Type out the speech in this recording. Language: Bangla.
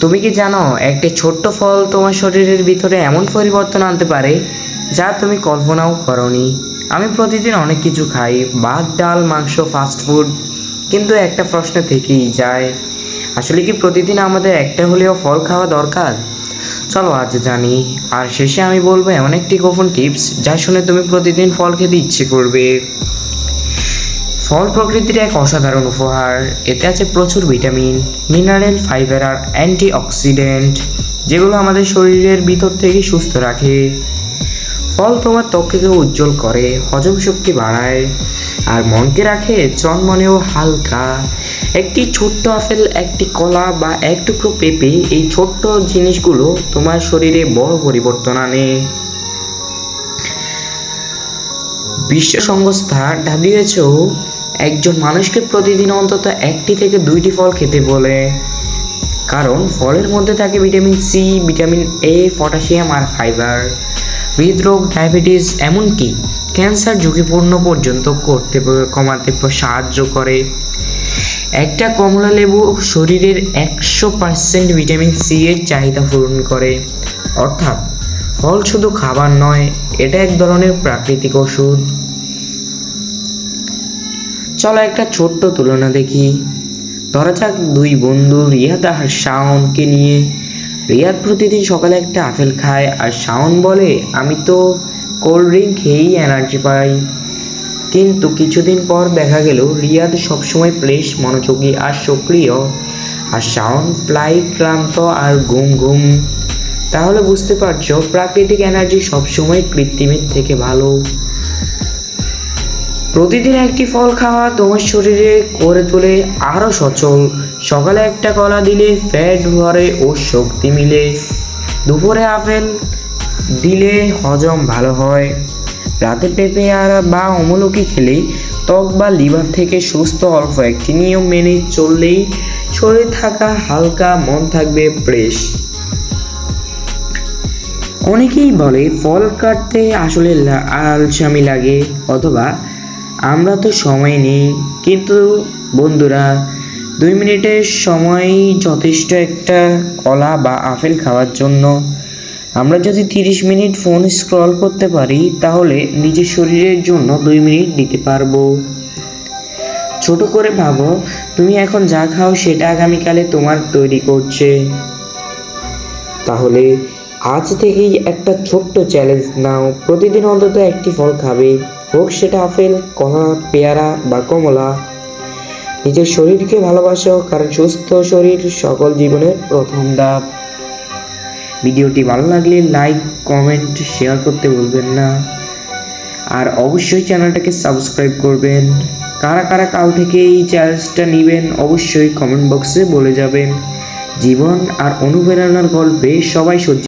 তুমি কি জানো, একটি ছোট্ট ফল তোমার শরীরের ভিতরে এমন পরিবর্তন আনতে পারে যা তুমি কল্পনাও করনি? আমি প্রতিদিন অনেক কিছু খাই, ভাত, ডাল, মাংস ফাস্টফুড কিন্তু একটা প্রশ্ন থেকেই যায়, আসলে কি প্রতিদিন আমাদের একটা হলেও ফল খাওয়া দরকার? চলো আজ জানি, আর শেষে আমি বলব এমন একটি গোপন টিপস যা শুনে তুমি প্রতিদিন ফল খেতে ইচ্ছে করবে। ফল প্রকৃতির এক অসাধারণ উপহার। এতে আছে প্রচুর ভিটামিন, মিনারেল, ফাইবার আর অ্যান্টি অক্সিডেন্ট যেগুলো আমাদের শরীরের ভিতর থেকে সুস্থ রাখে। ফল তোমার ত্বককে উজ্জ্বল করে, হজম শক্তি বাড়ায়, আর মনকে রাখে চনমনেও হালকা। একটি ছোট্ট আপেল, একটি কলা বা এক টুকরো পেঁপে, এই ছোট্ট জিনিসগুলো তোমার শরীরে বড় পরিবর্তন আনে। বিশ্ব সংস্থা ডাব্লিউএইচও একজন মানুষকে প্রতিদিন অন্তত একটি থেকে দুইটি ফল খেতে বলে। কারণ ফলের মধ্যে থাকে vitamin C, vitamin A, potassium R fibre. হৃদরোগ, ডায়াবেটিস, এমনকি ক্যান্সার ঝুঁকিপূর্ণ পর্যন্ত করতে কমাতে সাহায্য করে। একটা কমলা লেবু শরীরের একশো পার্সেন্ট ভিটামিন সি এর চাহিদা পূরণ করে। অর্থাৎ, ফল শুধু খাবার নয়, এটা এক ধরনের প্রাকৃতিক ওষুধ। চলো একটা ছোট্ট তুলনা দেখি। ধরা যাক দুই বন্ধু রিয়াদ আর শাওনকে নিয়ে। রিয়াদ প্রতিদিন সকালে একটা আপেল খায় আর শাওন বলে, আমি তো কোল্ড ড্রিঙ্ক খেয়েই এনার্জি পাই। কিন্তু কিছুদিন পর দেখা গেল রিয়াদ সবসময় ফ্রেশ, মনোযোগী আর সক্রিয়। আর শাওন প্রায় ক্লান্ত আর ঘুম ঘুম। তাহলে বুঝতে পারছ, প্রাকৃতিক এনার্জি সবসময় কৃত্রিমের থেকে ভালো। প্রতিদিন একটি ফল খাওয়া তোমার শরীরে করে তোলে আরও সচল। সকালে একটা কলা দিলে ফ্যাট ভরে ও শক্তি মিলে। দুপুরে আপেল দিলে হজম ভালো হয়। রাতে পেঁপে আর বা অমলকি খেলে ত্বক বা লিভার থেকে সুস্থ অল্প একটি নিয়ম মেনে চললেই শরীর থাকা হালকা মন থাকবে ফ্রেশ। অনেকেই বলে, ফল কাটতে আসলে আলসামি লাগে অথবা আমরা তো সময় নেই। কিন্তু বন্ধুরা, দুই মিনিটের সময় যথেষ্ট একটা কলা বা আপেল খাওয়ার জন্য। আমরা যদি তিরিশ মিনিট ফোন স্ক্রল করতে পারি, তাহলে নিজের শরীরের জন্য দুই মিনিট দিতে পারব। ছোট করে ভাবো, তুমি এখন যা খাও সেটা আগামীকালে তোমার তৈরি করছে। তাহলে আজ থেকেই একটা ছোট্ট চ্যালেঞ্জ নাও। প্রতিদিন অন্তত একটি ফল খাবে। হোক সেটা আপেল, কলা, পেয়ারা বা কমলা। নিজের শরীরকে ভালোবাসো, কারণ সুস্থ শরীর সকল জীবনের প্রথম ধাপ। ভিডিওটি ভালো লাগলে লাইক কমেন্ট শেয়ার করতে ভুলবেন না। আর অবশ্যই চ্যানেলটাকে সাবস্ক্রাইব করবেন। কারা কারা কাল থেকে এই চ্যালেঞ্জটা নেবেন, অবশ্যই কমেন্ট বক্সে বলে যাবেন। জীবন আর অনুপ্রেরণার গল্পে সবাই সহ্য